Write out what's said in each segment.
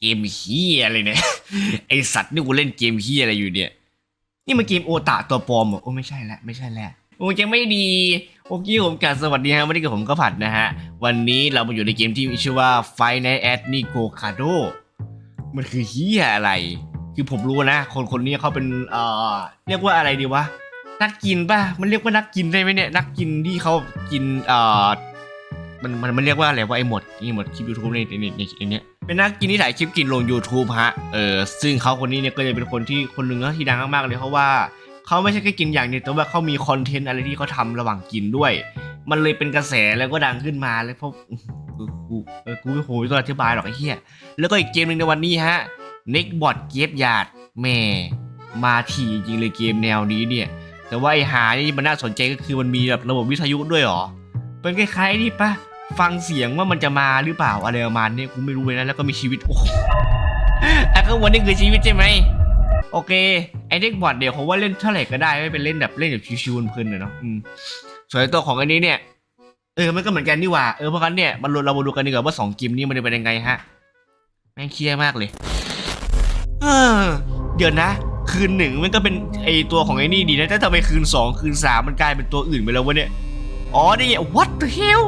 เกมเฮียอะไรเนี่ย ไอสัตว์นี่กูเล่นเกมเฮียอะไรอยู่เนี่ย นี่มันเกมโอตะตัวปลอมเหรอโอ้ไม่ใช่ละไม่ใช่ละโอ้ยังไม่ดี โอเคผมกาสวัสดีฮะวันนี้กับผมก็ผัดนะฮะ วันนี้เรามาอยู่ในเกมที่มีชื่อว่า Fight Night at Nico Cado มันคือเฮียอะไร คือผมรู้นะ คนคนนี้เขาเป็นเอ่อเรียกว่าอะไรดีวะนักกินป่ะ มันเรียกว่านักกินได้ไหมเนี่ย นักกินที่เขากินเอ่อ มันมันมันเรียกว่าอะไรว่าไอ้หมดไอ้หมดคลิปยูทูบในในในในในเนี้ยเป็นนักกินที่ถ่ายคลิปกินลง YouTube ฮะเออซึ่งเขาคนนี้เนี่ยก็จะเป็นคนที่คนหนึ่งที่ดังมากๆเลยเพราะว่าเขาไม่ใช่แค่กินอย่างเดียวแต่ว่าเขามีคอนเทนต์อะไรที่เขาทำระหว่างกินด้วย มันเลยเป็นกระแสแล้วก็ดังขึ้นมาเลยเพราะกูกูเออกูไม่โหยต้องอธิบายหรอกไอ้เหี้ยแล้วก็อีกเกมหนึ่งในวันนี้ฮะ Neckbot เกฟยาดแม่มาถี่จริงเลยเกมแนวนี้เนี่ย แต่ว่าไอ้หานี่มันน่าสนใจก็คือมันมีแบบระบบวิทยุด้วยหรอเป็นคล้ายๆนี่ปะ ฟังเสียงว่ามันจะมาหรือเปล่าอะไรประมาณนี้กูไม่รู้เลยนะแล้วก็มีชีวิตโอ้โหอะข้างบนนี่คือชีวิตใช่ไหมโอเคไอเด็กบอดเดี๋ยวเขาว่าเล่นเท่าไหร่ก็ได้ไม่เป็นเล่นแบบเล่นแบบชิวๆเพลินๆอะเนาะอืมส่วนตัวของอันนี้เนี่ยเออมันก็เหมือนกันนี่หว่าเออเพราะงั้นเนี่ยมันเรามาดูกันดีกว่าว่าสองเกมนี้มันจะเป็นยังไงฮะแม่งเครียดมากเลยเออเดี๋ยวนะ คืนหนึ่งมันก็เป็นไอตัวของไอ้นี่ดีนะแต่ทำไมคืนสองคืนสามมันกลายเป็นตัวอื่นไปแล้ววะเนี่ยอ๋อนี่ what the hell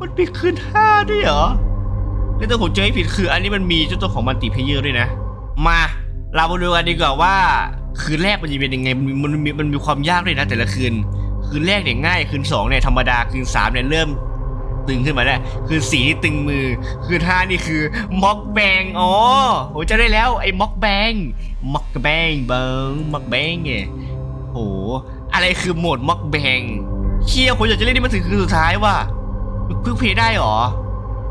มันมีคืนห้าด้วยเหรอแล้วถ้าผมเจอให้ผิดคือ อันนี้มันมีเจ้าตัวของมัลติเพเยอร์ด้วยนะ มา เรามาดูกันดีกว่าว่า คืนแรกมันจะเป็นยังไง มันมีมันมีมันมีความยากด้วยนะ แต่ละคืน คืนแรกเนี่ยง่าย คืนสองเนี่ยธรรมดา คืนสามเนี่ยเริ่มตึงขึ้นมาแล้วคืนสี่นี่ตึงมือ คืนห้านี่คือม็อกแบงอ๋อผมจะได้แล้วไอ้ม็อกแบงม็อกแบงเบิงม็อกแบงไงโห อะไรคือโหมดม็อกแบงเชียผมอยากจะเล่นนี่มาถึงคืนสุดท้ายว่ะ ควิกเพย์ได้เหรอ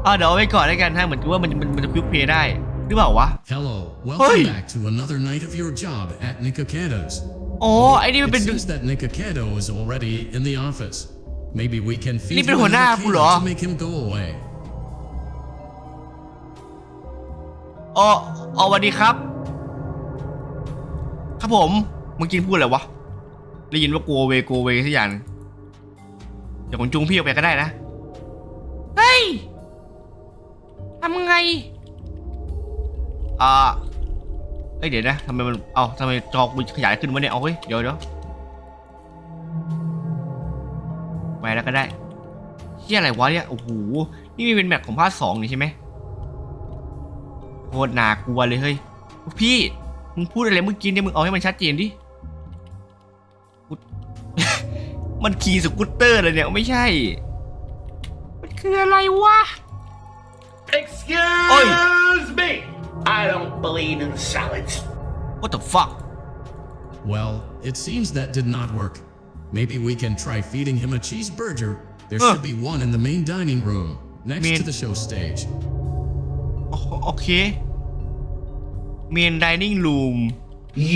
อ่าเดี๋ยวเอาไว้ก่อนแล้วกันฮะเหมือนกับว่ามันมันมันจะควิกเพย์ได้หรือเปล่าวะ Hello, Hey! welcome back to another night of your job at Nikakedo's. อ๋อไอ้นี่มัน It เป็น seems that Nikakado is already in the office. Maybe we can feed นี่เป็น him หัวหน้า another กูเหรอ candle to make him go away. อ๋ออ๋อสวัสดีครับ ครับผมเมื่อกี้พูดอะไรวะ ได้ยินว่าโกเวโกเวสักอย่างหนึ่งเดี๋ยวผมจูงพี่ออกไปก็ได้นะ เฮ้ยทำไง อ่าเอ้ยเดี๋ยวนะทำไมมัน เอาทำไมจอกูขยายขึ้นวะเนี่ย เอาเฮ้ย เดี๋ยวเดี๋ยวไปแล้วก็ได้เฮียอะไรวะเนี่ย โอ้โห นี่มันเป็นแมปของภาคสองนี่ใช่ไหมโคตรน่ากลัวเลยเฮ้ย พี่ มึงพูดอะไรเมื่อกี้เนี่ย มึงเอาให้มันชัดเจนดิ มันขี่สกูตเตอร์เลยเนี่ย ไม่ใช่ คืออะไรวะ Excuse me! I don't believe in salads. What the fuck Well, it seems that did not work. Maybe we can try feeding him a cheeseburger. There Huh. should be one in the main dining room, next Main- to the show stage. โอโอเค เมนดิเนิ่งรูม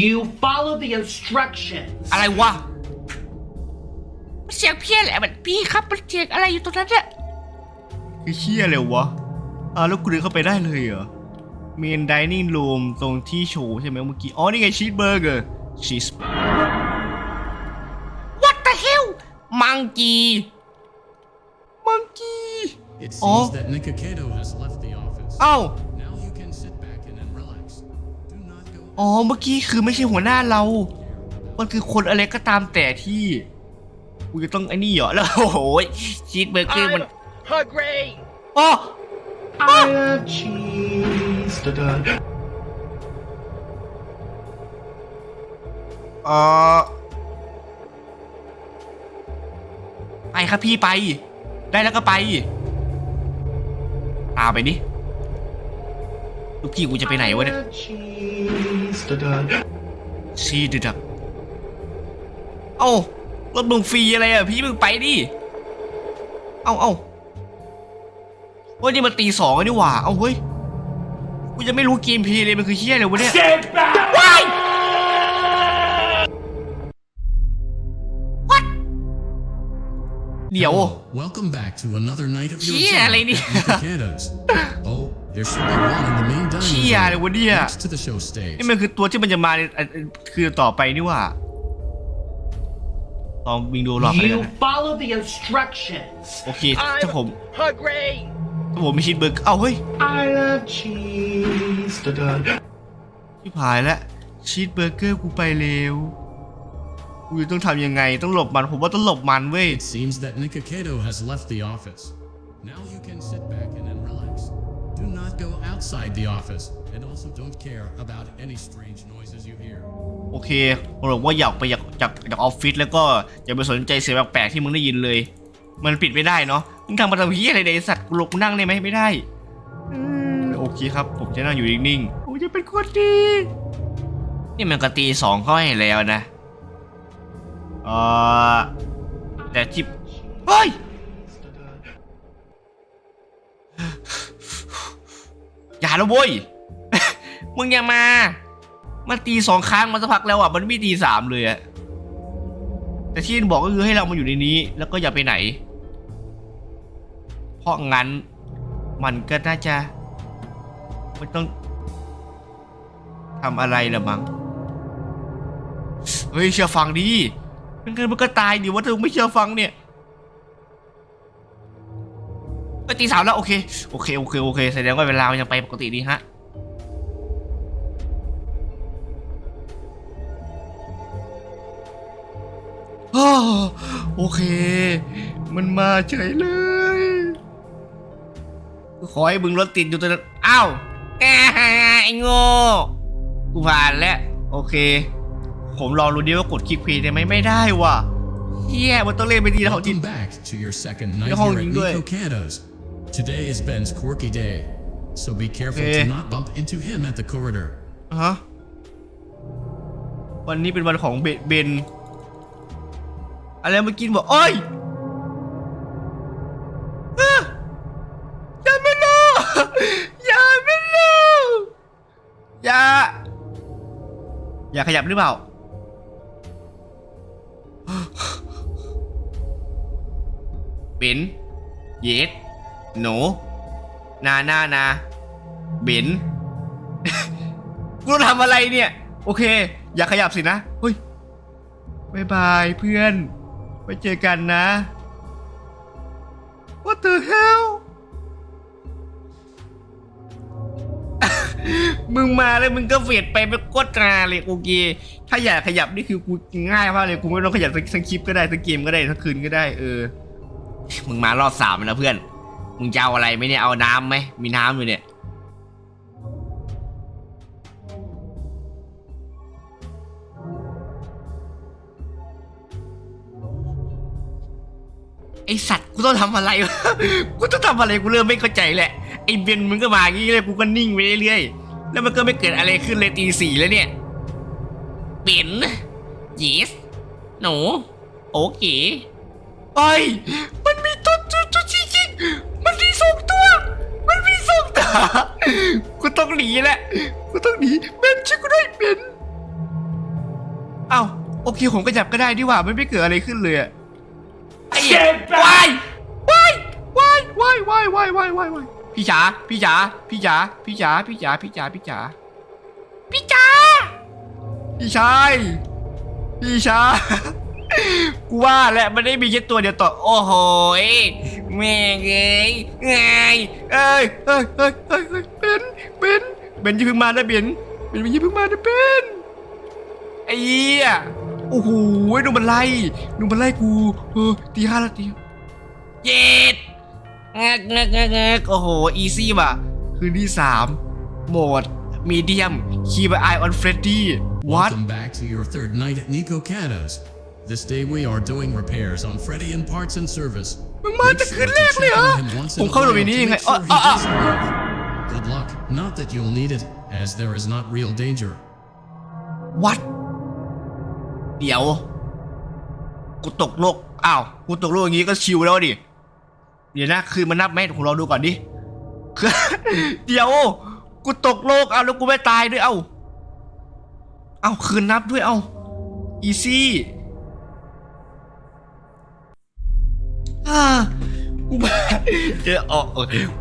You follow the instructions. อะไรวะมันเสียงเพี้ยแหละมันพี่ครับมันเสียงอะไรอยู่ตรงนั้นอะ คือเชี่ยเลยวะอ่าแล้วกูเดินเข้าไปได้เลยเหรอเมนดิเนิ่งรูมตรงที่โชว์ใช่ไหมเมื่อกี้ อ๋อ นี่ไงชีสเบอร์เกอร์ชีส What the hell มังกีมังกี It seems Oh. that Nikakado has left the office. เอ้า Now you can sit back in and relax. Do not go อ๋อ เมื่อกี้คือไม่ใช่หัวหน้าเรา มันคือคนอะไรก็ตามแต่ที่ กูจะต้องไอ้นี่เหรอ แล้วโอ้โหชีสเบอร์เกอร์มัน hungry. อ๋อ I love cheese. Da-da. เออไปครับพี่ไป ได้แล้วก็ไป ตามไปดิลูกพี่กูจะไปไหนวะเนี่ย I love cheese. Da-da. ชีดึดับเอ้ารถมึงฟรีอะไรอะ พี่มึงไปดิ เอ้าเอ้า เฮ้ยนี่มันตีสองแล้วนี่หว่าเอ้าเฮ้ยกูจะไม่รู้เกมเพลย์เลยมันคือเฮี้ยอะไรวะเนี่ย Get back! ว้าย What เดี๋ยว Hello, welcome back to another night of your ชี่ย job อะไรเนี่ย at Nikakado's. Oh, there should be one in the main เชี่ย dining อะไร room, วะเนี่ย next to the show stage. นี่มันคือตัวที่มันจะมาในอันคือต่อไปนี่หว่าลองวิงดูหลอกอะไรกัน You นะ follow the instructions. โอเคถ้าผม hungry. ถ้าผมมีชีสเบอร์เกอร์เอ้าเฮ้ย I love cheese. Da-da. ที่ผายแล้วชีสเบอร์เกอร์กูไปเร็วกูจะต้องทำยังไงต้องหลบมันผมว่าต้องหลบมันเว้ย It seems that Nikocado has left the office. Now you can sit back and then relax. Do not go outside the office, and also don't care about any strange noises you hear. โอเคผมบอกว่าอยากไปจากจากจากออฟฟิศแล้วก็อย่าไปสนใจเสียงแปลกๆที่มึงได้ยินเลย มันปิดไม่ได้เนาะมึงทำมาทำเฮียอะไรเนี่ยไอ้สัตว์กูลงกูนั่งได้ไหมไม่ได้เออโอเคครับ ผมจะนั่งอยู่นิ่งๆผมจะเป็นคนดี นี่มันก็ตีสองเข้าให้แล้วนะ เออแต่ที่เฮ้ย อย่าแล้วเว้ย มึงอย่ามา มันตีสองครั้งมาสักพักแล้วอะ มันไม่ตีสามเลยอะ แต่ที่บอกก็คือให้เรามาอยู่ในนี้ แล้วก็อย่าไปไหน เพราะงั้น มันก็น่าจะไม่ต้องทำอะไรละมั้งเฮ้ยเชื่อฟังดิมันเกินมันก็ตายดิว่าเธอไม่เชื่อฟังเนี่ยเอ้ยตีสามแล้วโอเคโอเคโอเคโอเคแสดงว่าเวลามันยังไปปกติดีฮะโอเค มันมาเฉยเลย ขอให้มึงรถติดอยู่ตรงนั้นอ้าวแกไอ้โง่กูผ่านแล้ว โอเค ผมลองดูดิว่ากดคลิกพีได้ไหมไม่ได้ว่ะเฮียมันต้องเล่นไปดีนะของจริง Welcome back to your second night Yung here hong at doy. Nico Cato's. Today is Ben's quirky day, so be careful Okay. to not bump into him at the corridor. ฮะวันนี้เป็นวันของเบเบนอะไรเมื่อกี้บอกโอ้ย อย่าขยับหรือเปล่าเบนเยสหนู นานานาเบนกูทำอะไรเนี่ย โอเค อย่าขยับสินะเฮ้ยบายบายเพื่อนไว้เจอกันนะ What the hell มึงมาแล้วมึงก็เฟียดไปไปกดงานเลยโอเคถ้าอยากขยับนี่คือกูง่ายมากเลยกูไม่ต้องขยับสักคลิปก็ได้สักเกมก็ได้สักคืนก็ได้เออ มึงมารอบสามแล้วเพื่อน มึงจะเอาอะไรไหมเนี่ยเอาน้ำไหมมีน้ำอยู่เนี่ยไอสัตว์กูต้องทำอะไรวะกูต้องทำอะไรกูเริ่มไม่เข้าใจแหละไอเบนมึงก็มาอย่างงี้เลยกูก็นิ่งไปเรื่อยๆ แล้วมันก็ไม่เกิดอะไรขึ้นเลยตีสี่แล้วเนี่ยเบนยีสหนูโอเคไอยมันมีตัวตัวตัวจริงๆมันมีสองตัว มันมีสองตัวกูต้องหนีแหละกูต้องหนีเบนช่วยกูด้วยเบนเอ้าโอเคผมก็จับก็ได้ดีว่ามันไม่เกิดอะไรขึ้นเลยอะไอ้เหี้ย Get back วายวายวายวายวายวายวายวายวาย พี่จ๋าพี่จ๋าพี่จ๋าพี่จ๋าพี่จ๋าพี่จ๋าพี่จ๋าพี่จ๋าพี่ชายพี่ชายกูว่าแหละมันได้มีแค่ตัวเดียวต่อโอ้โหยแม่งเอ้ยไงเอ้ยเอ้ยเอ้ยเอ้ยเอ้ยเป็นเป็นเป็นอย่าเพิ่งมานะเบนเป็นอย่าเพิ่งมานะเป็นไอ้เหี้ยโอ้โหดูมันไล่ดูมันไล่กูเออตีห้าแล้วตีเย็ด งกงกงกงกโอ้โห อีซี่ว่ะ คืนที่สามโหมด มีเดียม คีบไอออนเฟรดดี้ what Welcome back to your third night at Nico Cato's. This day we are doing repairs on Freddy and Parts and Service. มึงมา Make แต่ sure คืน to แรกเลย check เหรอ on him once ผม in a เข้าไป while ในนี้ to ยังไง make อ๋อ sure อ๋อ he อ๋อ doesn't work. Good luck. Not that you'll need it, as there is not real danger. what เดี๋ยว กูตกโลก อ้าว กูตกโลกอย่างงี้ก็ชิวแล้วดิ เดี๋ยวนะคือมันนับไหมผมลองดูก่อนดิคือเดี๋ยว กูตกโลกเอาแล้วกูไม่ตายด้วยเอาเอาคืนนับด้วยเอาอีซี่อ่ากูผ่านเจอออก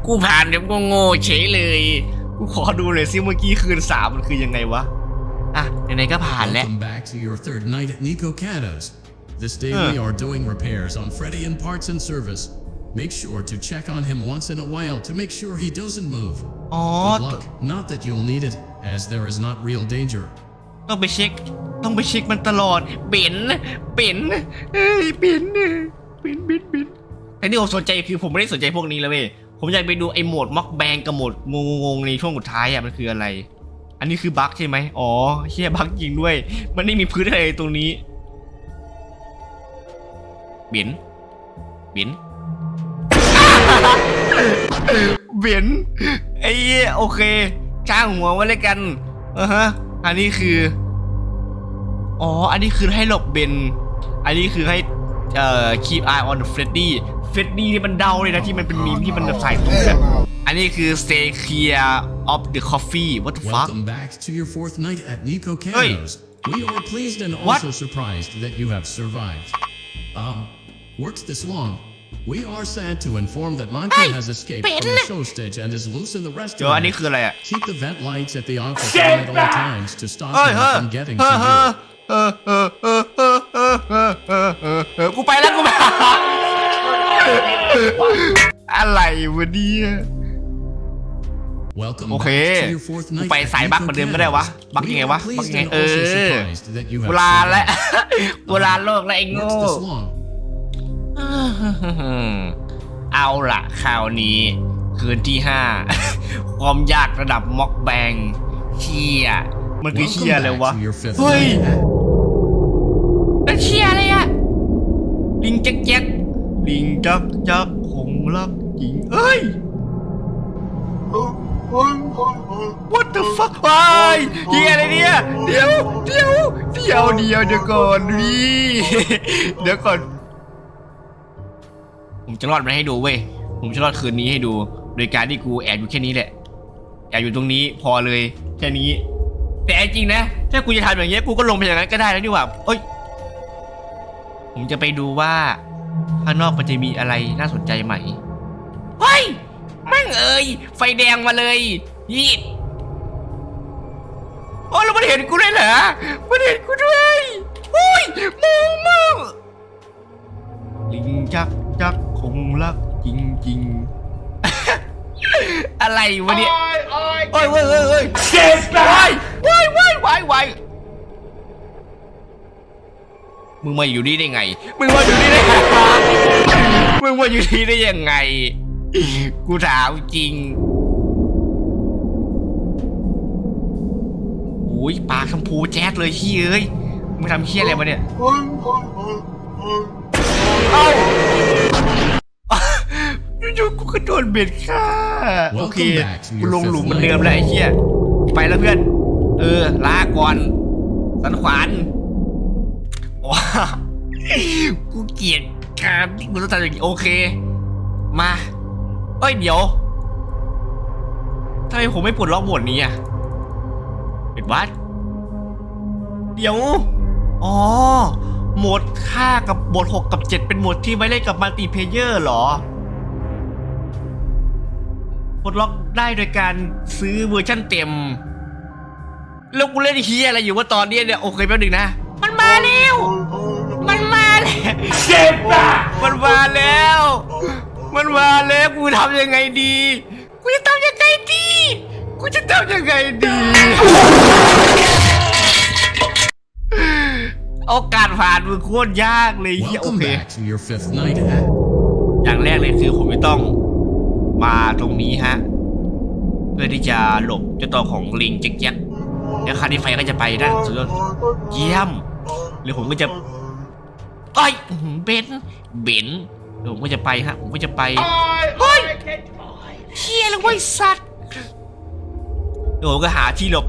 กูผ่านเดี๋ยวกูโง่เฉยเลย กูขอดูเลยซิเมื่อกี้คืนสามมันคือยังไงวะ อะไหนๆก็ผ่านแล้ว Welcome back to your third night at Nico Cato's. This day Huh. we are doing repairs on Freddy and Parts and Service. Make sure to check on him once in a while to make sure he doesn't move. อ๋อ Good luck. Not that you'll need it, as there is not real danger. ต้องไปเช็ค ต้องไปเช็คมันตลอดเบ็นเบ็นเอ้ยเบ็นเบ็นเบ็นเบ็นแต่ที่ผมสนใจคือผมไม่ได้สนใจพวกนี้แล้วเว้ยผมอยากไปดูไอ้โหมดม็อกแบงกับโหมดงงงๆในช่วงสุดท้ายอะมันคืออะไร อันนี้คือบั๊กใช่ไหมอ๋อเฮียบั๊กจริงด้วย มันไม่มีพื้นอะไรตรงนี้เบ็นเบ็น เบ็นไอ้เหี้ยโอเคจ้างหัวไว้เลยกันอ่าฮะ อันนี้คือ อ๋อ อันนี้คือให้หลบเบน อันนี้คือให้ เอ่อ keep eye on Freddy Freddy ที่มันเดาเลยนะที่มันเป็นมีมที่มันแบบใส่ตุ้อะอันนี้คือ stay clear of the coffee what the fuck Welcome back to your fourth night at Nico Hey. Canos. We are pleased and What? also surprised that you have survived. Um, worked this long. We are sad to inform that Monty Hey, has escaped Ben. from the show stage and is loose in the เดี๋ยวอันนี้ restaurant. คืออะไรอ่ะ Keep the vent lights at the office Get on at all back! times to stop เฮ้ย him เฮ้ย from getting เฮ้ to ยเฮ้ย you. เฮ้ยเฮ้ยเฮ้ยเฮ้ยเฮ้ยเฮ้ยเฮ้ยเฮ้ยเฮ้ยกูไปแล้วกูไปอะไรวะเนี่ย Welcome โอเค back to your fourth กู night ไป at สายบัก Nico เหมือนเดิมก็ได้วะ Canos. บักยังไง We วะ are บัก pleased ยังไง and เอ also อ surprised that you กู have ลาแล้ว survived. กูลาโลกแล้วไอ้โง่ Worked this long. เอาละคราวนี้ คืนที่ห้าความยากระดับม็อกแบงเชียมันคือ Welcome เชียอะไรวะ back to your fifth เฮ้ย night at นั่นเชียอะไรอะลิงจักแจ๊กลิงจักจักคงรักจริงเอ้ย What the fuck วายเฮียอะไรเนี่ย เดี๋ยว เดี๋ยว เดี๋ยวเดี๋ยวเดี๋ยวก่อนพี่ เดี๋ยวก่อน ผมจะรอดมันให้ดูเว้ย ผมจะรอดคืนนี้ให้ดู โดยการที่กูแอบอยู่แค่นี้แหละ แอบอยู่ตรงนี้พอเลยแค่นี้ แต่จริงนะ ถ้ากูจะทำอย่างเงี้ยกูก็ลงไปอย่างนั้นก็ได้แล้วนี่หว่าเอ้ย ผมจะไปดูว่าข้างนอกมันจะมีอะไรน่าสนใจไหม เฮ้ยแม่งเอ้ยไฟแดงมาเลยยีดโอ้แล้วมันเห็นกูด้วยเหรอ มันเห็นกูด้วยโอ้ยมองมากลิงจักจัก งรักจริงจริงๆ อะไรวะเนี่ย I, I โอ้ยเว้ยเว้ยเว้ย get วาย back! วายวายวายวายมึงมาอยู่นี่ได้ไง มึงมาอยู่นี่ได้ไงมึงมาอยู่นี่ได้ยังไง กูถามจริงโอ้ยปากชมพูแจ๊ดเลยเฮ้ยเอ้ยมึงทำเฮี้ยอะไรมาเนี่ย เอ้า อยู่ๆกูก็โดนเบ็ดฆ่าโอเค Welcome back to กู your ลงหลุม fifth เหมือน night. เดิมแล้วไอ้เหี้ยไปแล้วเพื่อน เออลาก่อนสันขวานว้ากูเกลียดการที่กูต้องทำอย่างนี้โอเค มาเอ้ยเดี๋ยวทำไมผมไม่ปลดล็อกโหมดนี้อะเป็นวัดเดี๋ยว อ๋อ โหมด5กับโหมด6กับ 7 เป็นโหมดที่ไว้เล่นกับมัลติเพลเยอร์เหรอ ปลดล็อกได้โดยการซื้อเวอร์ชั่นเต็ม แล้วกูเล่นเฮียอะไรอยู่ว่าตอนนี้เนี่ยโอเคแป๊บหนึงนะ มันมาแล้ว มันมาแล้ว Get back! มันมาแล้ว มันมาแล้วกูทำยังไงดี กูจะทำยังไงดี กูจะทำยังไงดี โอกาสผ่านมึงโคตรยากเลยเฮียโอ Welcome เค back to your fifth night at อย่างแรกเลยคือผมจะต้อง มาตรงนี้ฮะ เพื่อที่จะหลบเจ้าตัวของลิงแจ๊กๆแล้วคาร์ดิไฟก็จะไปนะสุดยอดเยี่ยมหรือผมก็จะเอ้เบนเบนเดี๋ยวผมก็จะไปฮะ ผมก็จะไป I, Oi! I can't find. เฮียแล้วไอ้ยสัตว์เดี๋ยวผมก็หาที่หลบ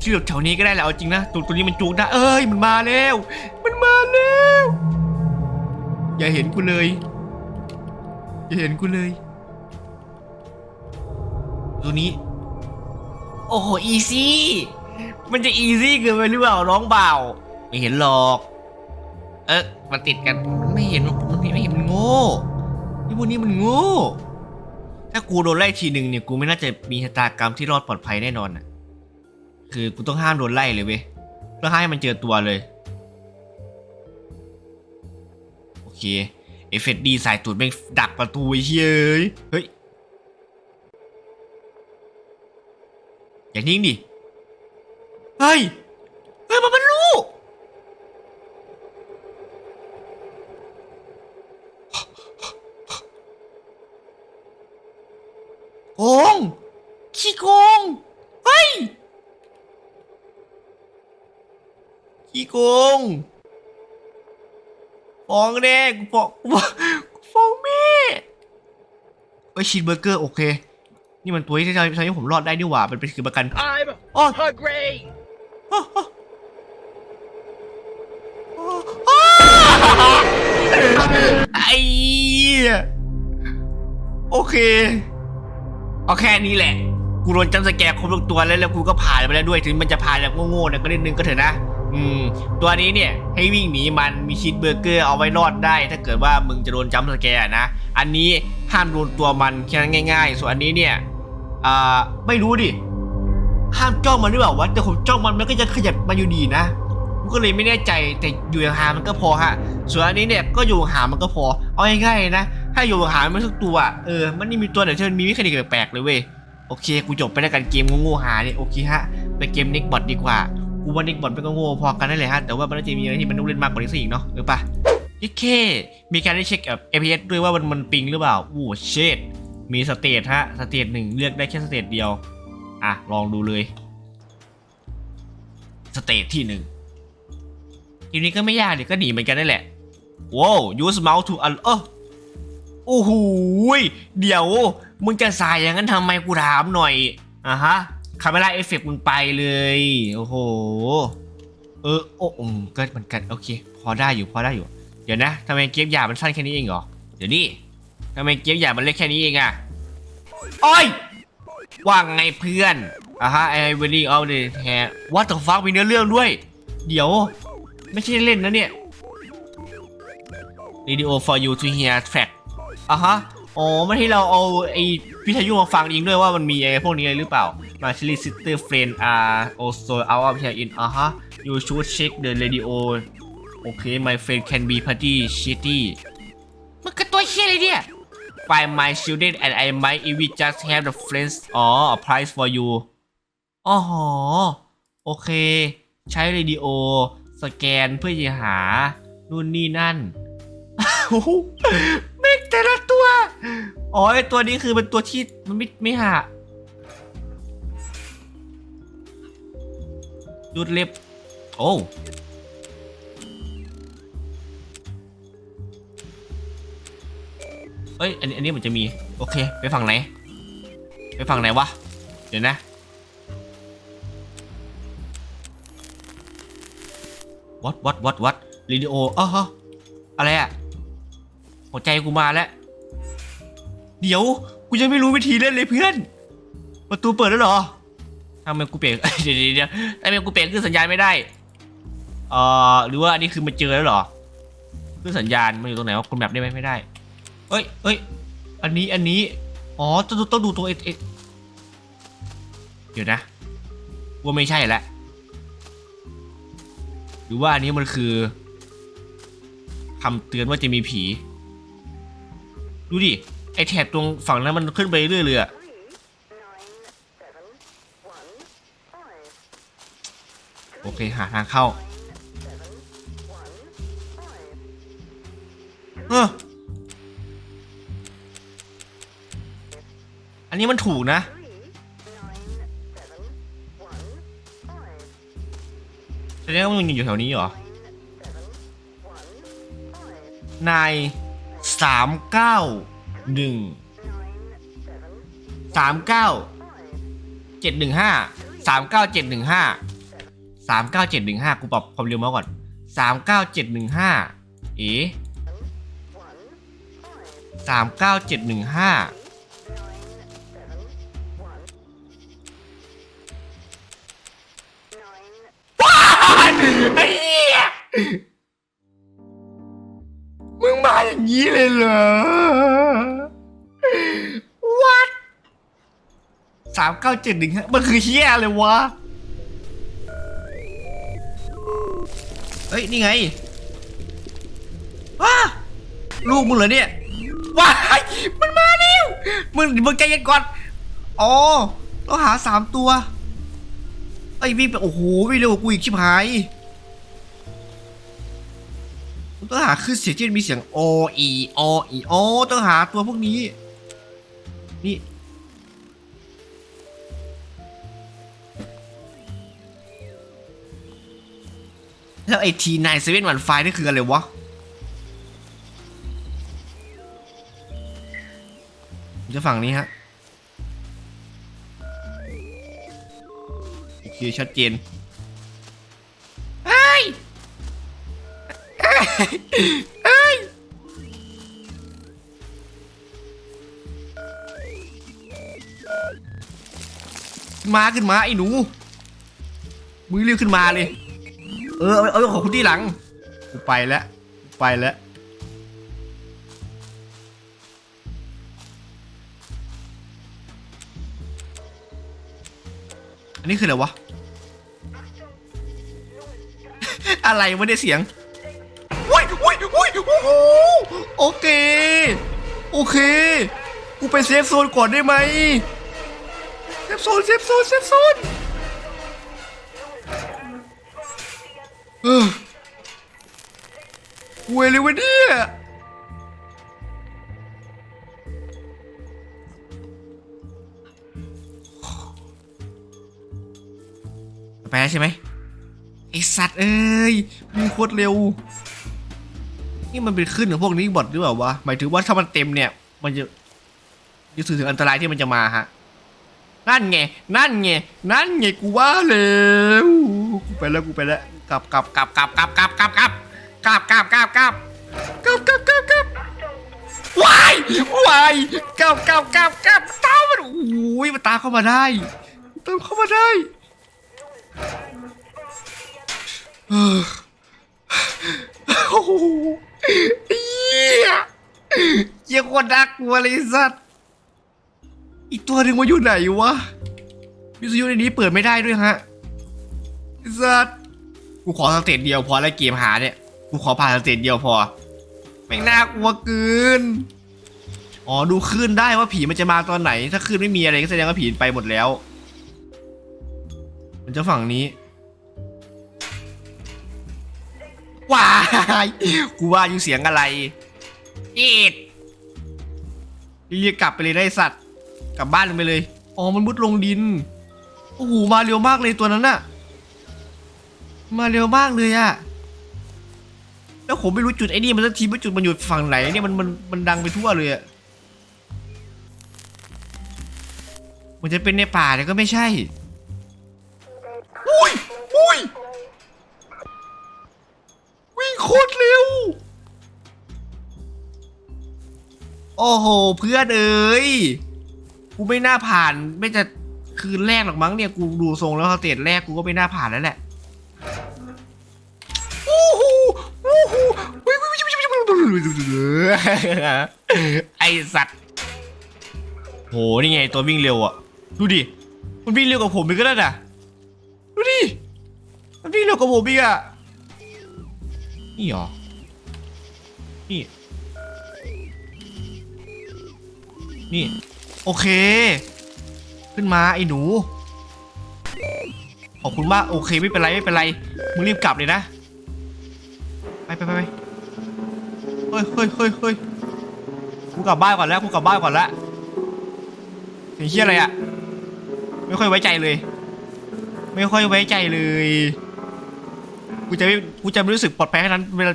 ที่หลบแถวนี้ก็ได้แหละเอาจริงนะตรงตรงนี้มันจูงได้เอ้ยมันมาแล้ว มันมาแล้ว อย่าเห็นกูเลย อย่าเห็นกูเลย ตัวนี้ โอ้โห อีซี่ มันจะอีซี่เกินไปหรือเปล่าน้องเบาไม่เห็นหรอก เอ๊ะมันติดกัน มันไม่เห็น มันไม่เห็น มันโง่นี่พวกนี้มันโง่ ถ้ากูโดนไล่ทีหนึ่งเนี่ย กูไม่น่าจะมีชะตากรรมที่รอดปลอดภัยแน่นอนอะ คือกูต้องห้ามโดนไล่เลยเว้ยต้องให้มันเจอตัวเลย โอเค เอฟเฟดดีสายตูดแม่งดักประตูเฮ้ย เฮ้ย อย่านิ่งดิ เฮ้ย เฮ้ยมันมันรู้โกงขี้โกง เฮ้ย ขี้โกงฟ้องแน่กูฟ้องกูฟ้องกูฟ้องแม่เอ้ยชีสเบอร์เกอร์ โอเค นี่มันตัวที่ทำให้ผมรอดได้นี่หว่ามันเป็นคือประกัน I'm อ๋อ hungry. ไอ้เหี้ยโอเคเอาแค่นี้แหละ กูโดนจำสแกร์ครบทุกตัวแล้วแล้วกูก็ผ่านไปแล้วด้วยถึงมันจะผ่านแบบโง่ๆนะก็นิดนึงก็เถอะนะอืมตัวนี้เนี่ยให้วิ่งหนีมันมีชีสเบอร์เกอร์เอาไว้รอดได้ ถ้าเกิดว่ามึงจะโดนจำสแกร์นะ อันนี้ห้ามโดนตัวมันแค่นั้นง่าย ๆ ส่วนอันนี้เนี่ย อ่า ไม่รู้ดิ ห้ามจ้องมันหรือเปล่าวะ แต่ผมจ้องมันมันก็จะขยับมาอยู่ดีนะผมก็เลยไม่แน่ใจ แต่อยู่ห่างมันก็พอฮะ ส่วนอันนี้เนี่ยก็อยู่ห่างมันก็พอ เอาง่ายๆนะ ถ้าอยู่ห่างมันสักตัว เออ มันนี่มีตัวไหนที่มันมีวิธีแปลกๆเลยเว้ย โอเค กูจบไปแล้วกันเกมงูหาเนี่ยโอเคฮะ ไปเกมนิกบอทดีกว่า กูว่านิกบอทเป็นก็ง่พอกันนั่นแหละฮะ แต่ว่ามันน่าจะมีอะไรที่มันต้องเล่นมากกว่านี้สิอีกเนาะหรือปะยิ่เคมีการได้เช็คแบบ FPS ด้วยว่ามันมันปิงหรือเปล่าโอ้เชด มีสเตทฮะสเตทหนึ่งเลือกได้แค่สเตทเดียว อะ ลองดูเลยสเตจที่หนึ่งทีนี้ก็ไม่ยากเดี๋ยวก็หนีเหมือนกันนั่นแหละว้าว use mouse to อันเออโอ้โหเดี๋ยว มึงจะสายอย่างนั้นทำไมกูถามหน่อยอะฮะคาเมล่าเอฟเฟกมึงไปเลย โอ้โห เออ โอ้อืมก็เหมือนกัน โอเค พอได้อยู่ พอได้อยู่ เดี๋ยวนะทำไมเกมยาบมันสั้นแค่นี้เองเหรอ เดี๋ยวนี้ ทำไมเกมหยาบมันเล็กแค่นี้เองอะโอ้ยว่าไงเพื่อนอะฮะไอเวดี้เอาเดแฮวัตถุฟักมีเนื้อเรื่องด้วย เดี๋ยว ไม่ใช่เล่นนะเนี่ย Radio for you to hear track อะฮะอ๋อไม่ให้เราเอาไอ้วิทยุมาฟังเองด้วยว่ามันมีไอพวกนี้หรือเปล่า มาชิลิซิสเตอร์เฟรนอ่า also out of here in อะฮะ you should check the radio okay my friend can be pretty shitty ฮียอะไรเนี่ย Find my children and I might even just have the friends อ๋อ a prize for you อ๋อโอเค ใช้เรดิโอ สแกนเพื่อจะหา นู่นนี่นั่นเมกแต่ละตัว อ๋อไอตัวนี้คือเป็นตัวที่มันไม่ไม่หาดูดเล็บ โอ้ เอ้ยอันนี้อันนี้มือนจะมี โอเค ไปฝั่งไหน ไปฝั่งไหนวะ เดี๋ยวนะ วัดวัดวัดวัดรีดิโออ้าวฮะอะไรอะหัวใจกูมาแล้ว เดี๋ยว กูยังไม่รู้วิธีเล่นเลยเพื่อน ประตูเปิดแล้วเหรอทำไมกูเปลี่ยนเดี๋ยวเดี๋ยวเดี๋ยวทำไมกูเปลี่ยนขึ้นสัญญาณไม่ได้เอ่อหรือว่าอันนี้คือมาเจอแล้วเหรอขึ้นสัญญาณมันอยู่ตรงไหนวะคุณแบบได้ไหมไม่ได้ เอ้ยเอ้ยอันนี้อันนี้ อ๋อต้องต้องดูตัวเอเอเดี๋ยวนะ ว่าไม่ใช่แล้วหรือว่าอันนี้มันคือคำเตือนว่าจะมีผี ดูดิ ไอแถบตรงฝั่งนั้นมันขึ้นไปเรื่อยเลยอะโอเค หาทางเข้า เออ นนี้มันถูกนะ แสดงว่ามึงอยู่แถวนี้เหรอ นายสามเก้าหนึ่งสามเก้าเจ็ดหนึ่งห้าสามเก้าเจ็ดหนึ่งห้าสามเก้าเจ็ดหนึ่งห้ากูปรับความเร็วมาก่อนสามเก้าเจ็ดหนึ่งห้าเอ๋สามเก้าเจ็ดหนึ่งห้า ไอ้เหี้ยมึงมาอย่างนี้เลยเหรอวัดสามเก้าเจ็ดหนึ่งมันคือเฮียเลยวะ เฮ้ย นี่ไงว้าลูกมึงเหรอเนี่ยว้ายมันมาแล้วมึงมึงใจเย็นก่อน อ๋อต้องหาสามตัว ไอ้วิ่งไป โอ้โหวิ่งเร็วกว่ากูอีกชิบหาย ต้องหาขึ้นเสียงที่มีเสียงโออีโออีโอต้องหาตัวพวกนี้ นี่แล้วไอทีนายเซเว่นวันไฟนี่คืออะไรวะ จะฝั่งนี้ฮะ โอเค ชัดเจน เฮ้ยเฮ้ยขึ้นมาขึ้นมาไอ้หนูมือเรียวขึ้นมาเลย เออเออของคุณที่หลังกูไปแล้วกูไปแล้วอันนี้คืออะไรวะ อะไรวะเนี่ยเสียง ว้ยว้ยว้ยโอ้โหโอเค โอเค กูไปเซฟโซนก่อนได้ไหมเซฟโซนเซฟโซนเซฟโซนเออเวเลยวะเนี่ยไปแล้วใช่ไหมไอสัตว์เอ้ยมีโคตรเร็ว นี่มันเป็นขึ้นของพวกนี้บอดหรือเปล่าวะ หมายถึงว่าถ้ามันเต็มเนี่ย มันจะจะสื่อถึงอันตรายที่มันจะมาฮะ นั่นไง นั่นไง นั่นไงกูว่าแล้วกูไปแล้วกูไปแล้ว กลับกลับกลับกลับกลับกลับกลับกลับกลับกลับกลับกลับกลับกลับกลับกลับวายวายกลับกลับกลับกลับตามันโอ้ยมันตามเข้ามาได้ตามเข้ามาได้ออโอ้ เยเหี้ยโคนน่ากลัวเลยสัตว์อีกตัวหนึ่งมาอยู่ไหนวะวิทยุในนี้เปิดไม่ได้ด้วยฮะสัตว์กูขอสเตจเดียวพอแล้วเกมหาเนี่ยกูขอผ่านสเตจเดียวพอไม่งน่ากลัวเกินอ๋อดูคลื่นได้ว่าผีมันจะมาตอนไหน ถ้าคลื่นไม่มีอะไรก็แสดงว่าผีไปหมดแล้ว มันจะฝั่งนี้ ว้ายกูว่าอยู่เสียงอะไรอีดเรียกกลับไปเลยได้สัตว์ กลับบ้านไปเลย อ๋อ มันมุดลงดิน โอ้โห มาเร็วมากเลยตัวนั้นน่ะ มาเร็วมากเลยอะแล้วผมไม่รู้จุดไอ้นี่มันสักทีว่าจุดมันอยู่ฝั่งไหนเนี่ยมันมันมันดังไปทั่วเลยอะมันจะเป็นในป่าแต่ก็ไม่ใช่ อุ้ยอุ้ย โอ้โห เพื่อนเอ้ย กูไม่น่าผ่านไม่จะคืนแรกหรอกมั้งเนี่ย กูดูทรงแล้วสเตจแรกกูก็ไม่น่าผ่านแล้วแหละโอ้โหโอ้โหไอสัตว์โหนี่ไงตัววิ่งเร็วอะ ดูดิ มันวิ่งเร็วกว่าผมอีกก็ได้น่ะ ดูดิ มันวิ่งเร็วกว่าผมอีกอะ นี่หรอ นี่ นี่ โอเค ขึ้นมาไอ้หนู ขอบคุณมาก โอเคไม่เป็นไรไม่เป็นไร มึงรีบกลับเลยนะ ไปไปไปไปเฮ้ยเฮ้ยเฮ้ยเฮ้ยกูกลับบ้านก่อนแล้วกูกลับบ้านก่อนละไอ้เหี้ยอะไรอะไม่ค่อยไว้ใจเลย ไม่ค่อยไว้ใจเลย กูจะไม่กูจะไม่รู้สึกปลอดภัยแค่นั้นเวลา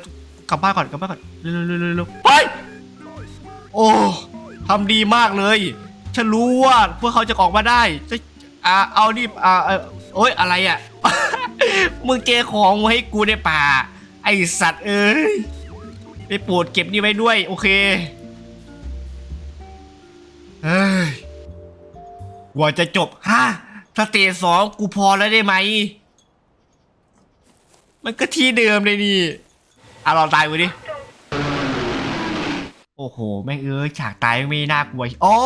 กลับบ้านก่อนกลับบ้านก่อนเร็วเร็วเร็วเร็วไปโอ้ ทำดีมากเลย ฉันรู้ว่าพวกเขาจะออกมาได้จะอ่าเอานี่อ่าเอ่อโอ๊ยอะไรอะ มึงเจอของมาให้กูในป่า ไอสัตว์เอ้ย ไปโปรดเก็บนี่ไว้ด้วย โอเคเฮ้ยกว่าจะจบฮะสเตจสองกูพอแล้วได้ไหม มันก็ที่เดิมเลยนี่อะลองตายกูดิ โอ้โห แม่งเอ้ยฉากตายไม่น่ากลัวอ๋อ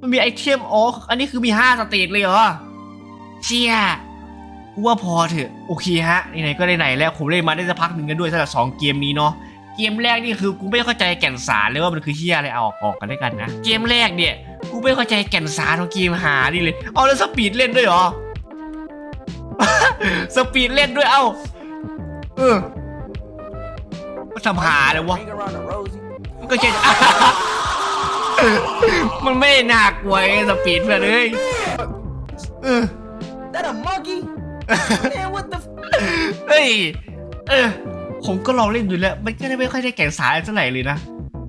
มันมีไอเทมอ๋ออันนี้คือมีห้าสเตจเลยเหรอ เชี่ยกูว่าพอเถอะ โอเคฮะ ไหนๆก็ได้ไหนแล้ว ผมเล่นมาได้สักพักหนึ่งกันด้วยสำหรับสองเกมนี้เนาะ เกมแรกนี่คือกูไม่เข้าใจแก่นสารเลยว่ามันคือเฮียอะไรเอาออกออกกันด้วยกันนะ เกมแรกเนี่ยกูไม่เข้าใจแก่นสารของเกมหานี่เลย เอาแล้วสปีดเล่นด้วยเหรอ สปีดเล่นด้วยเอ้า เออมันทำหาเลยวะ ก็แค่มันไม่น่ากลัวไอ้สปีดเพื่อนเอ้ยเออ That a monkey? Man, what the? F- เฮ้ยเออผมก็ลองเล่นดูแล้ว มันก็ไม่ค่อยได้แก่นสารอะไรเท่าไหร่เลยนะ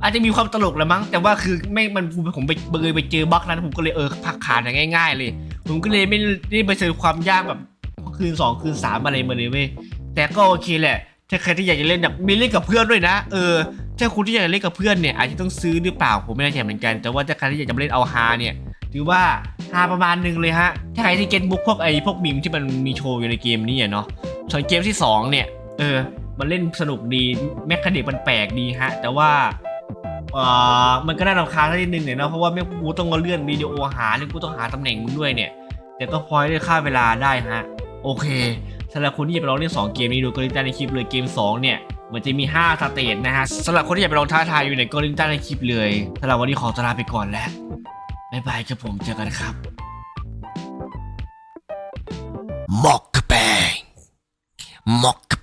อาจจะมีความตลกแหละมั้ง แต่ว่าคือไม่ มันผมไปเบยไปเจอบั๊กนั้น ผมก็เลยเออพักขาดอย่างง่าย ๆ เลย ผมก็เลยไม่ได้ไปเจอความยากแบบ คืนสองคืนสามอะไรมาเลยเว้ย แต่ก็โอเคแหละ ถ้าใครที่อยากจะเล่นแบบมีเล่นกับเพื่อนด้วยนะ เออ ถ้าคุณที่อยากเล่นกับเพื่อนเนี่ยอาจจะต้องซื้อหรือเปล่าผมไม่แน่ใจเหมือนกัน แต่ว่าถ้าใครที่อยากจะเล่นเอาฮาเนี่ยถือว่าฮาประมาณหนึ่งเลยฮะถ้าใครที่เก็ตบุ๊กพวกไอ้พวกมิมที่มันมีโชว์อยู่ในเกมนี้เนาะส่วนเกมที่สองเนี่ยเออมันเล่นสนุกดีแมคคานิกมันแปลกดีฮะ แต่ว่าเอ่อมันก็น่ารำคาญนิดนึงเนี่ยเนาะเพราะว่าแม่กูต้องมาเลื่อนวิดีโอหาหรือกูต้องหาตำแหน่งมึงด้วยเนี่ยแต่ก็พอยได้ค่าเวลาได้ฮะโอเคสำหรับคนที่อยากไปลองเล่น2เกมนี้ดูก็ลิงก์ใต้ในคลิปเลยเกม 2 เนี่ย มือนจะมี 5 สเตจนะฮะสำหรับคนที่อยากไปลองท้าทายอยู่เนี่ยก็ลิงก์ใต้ในคลิปเลยสำหรับวันนี้ขอตลาไปก่อนแล้วบ๊ายบายครับผมเจอกันครับมอกแบงมอก